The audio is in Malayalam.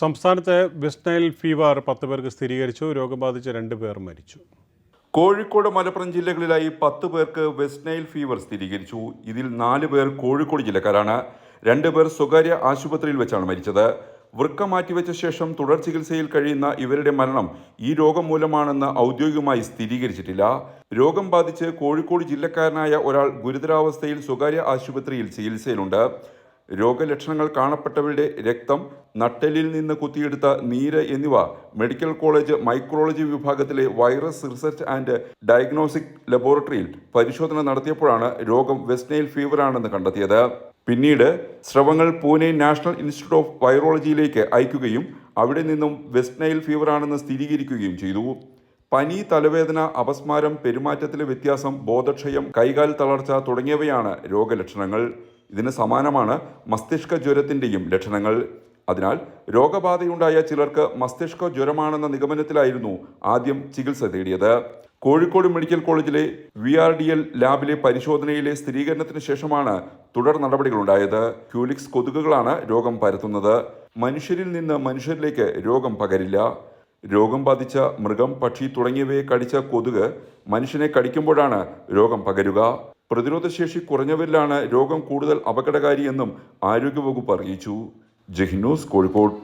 സംസ്ഥാനത്ത് വെസ്റ്റ് നൈൽ ഫീവർ പത്ത് പേർക്ക് സ്ഥിരീകരിച്ചു രോഗം ബാധിച്ച രണ്ട് പേർ മരിച്ചു. കോഴിക്കോട് മലപ്പുറം ജില്ലകളിലായി പത്ത് പേർക്ക് വെസ്റ്റ് നൈൽ ഫീവർ സ്ഥിരീകരിച്ചു. ഇതിൽ നാല് പേർ കോഴിക്കോട് ജില്ലക്കാരാണ്. രണ്ട് പേർ സ്വകാര്യ ആശുപത്രിയിൽ വെച്ചാണ് മരിച്ചത്. വൃക്ക മാറ്റിവെച്ച ശേഷം തുടർ ചികിത്സയിൽ കഴിയുന്ന ഇവരുടെ മരണം ഈ രോഗം മൂലമാണെന്ന് ഔദ്യോഗികമായി സ്ഥിരീകരിച്ചിട്ടില്ല. രോഗം ബാധിച്ച് കോഴിക്കോട് ജില്ലക്കാരനായ ഒരാൾ ഗുരുതരാവസ്ഥയിൽ സ്വകാര്യ ആശുപത്രിയിൽ ചികിത്സയിലുണ്ട്. രോഗലക്ഷണങ്ങൾ കാണപ്പെട്ടവരുടെ രക്തം നട്ടലിൽ നിന്ന് കുത്തിയെടുത്ത നീര് എന്നിവ മെഡിക്കൽ കോളേജ് മൈക്രോളജി വിഭാഗത്തിലെ വൈറസ് റിസർച്ച് ആൻഡ് ഡയഗ്നോസ്റ്റിക് ലബോറട്ടറിയിൽ പരിശോധന നടത്തിയപ്പോഴാണ് രോഗം വെസ്റ്റ്നൈൽ ഫീവറാണെന്ന് കണ്ടെത്തിയത്. പിന്നീട് സ്രവങ്ങൾ പൂനെ നാഷണൽ ഇൻസ്റ്റിറ്റ്യൂട്ട് ഓഫ് വൈറോളജിയിലേക്ക് അയക്കുകയും അവിടെ നിന്നും വെസ്റ്റ്നൈൽ ഫീവറാണെന്ന് സ്ഥിരീകരിക്കുകയും ചെയ്തു. പനി തലവേദന അപസ്മാരം പെരുമാറ്റത്തിലെ വ്യത്യാസം ബോധക്ഷയം കൈകാൽ തളർച്ച തുടങ്ങിയവയാണ് രോഗലക്ഷണങ്ങൾ. ഇതിന് സമാനമാണ് മസ്തിഷ്ക ജ്വരത്തിന്റെയും ലക്ഷണങ്ങൾ. അതിനാൽ രോഗബാധയുണ്ടായ ചിലർക്ക് മസ്തിഷ്ക ജ്വരമാണെന്ന നിഗമനത്തിലായിരുന്നു ആദ്യം ചികിത്സ തേടിയത്. കോഴിക്കോട് മെഡിക്കൽ കോളേജിലെ വി ആർ ഡി എൽ ലാബിലെ പരിശോധനയിലെ സ്ഥിരീകരണത്തിന് ശേഷമാണ് തുടർ നടപടികളുണ്ടായത്. ക്യൂലിക്സ് കൊതുകുകളാണ് രോഗം പരത്തുന്നത്. മനുഷ്യരിൽ നിന്ന് മനുഷ്യരിലേക്ക് രോഗം പകരില്ല. രോഗം ബാധിച്ച മൃഗം പക്ഷി തുടങ്ങിയവയെ കടിച്ച കൊതുക് മനുഷ്യനെ കടിക്കുമ്പോഴാണ് രോഗം പകരുക. പ്രതിരോധശേഷി കുറഞ്ഞവരിലാണ് രോഗം കൂടുതൽ അപകടകാരിയെന്നും ആരോഗ്യവകുപ്പ് അറിയിച്ചു. ജഹിനൂസ് കോഴിക്കോട്.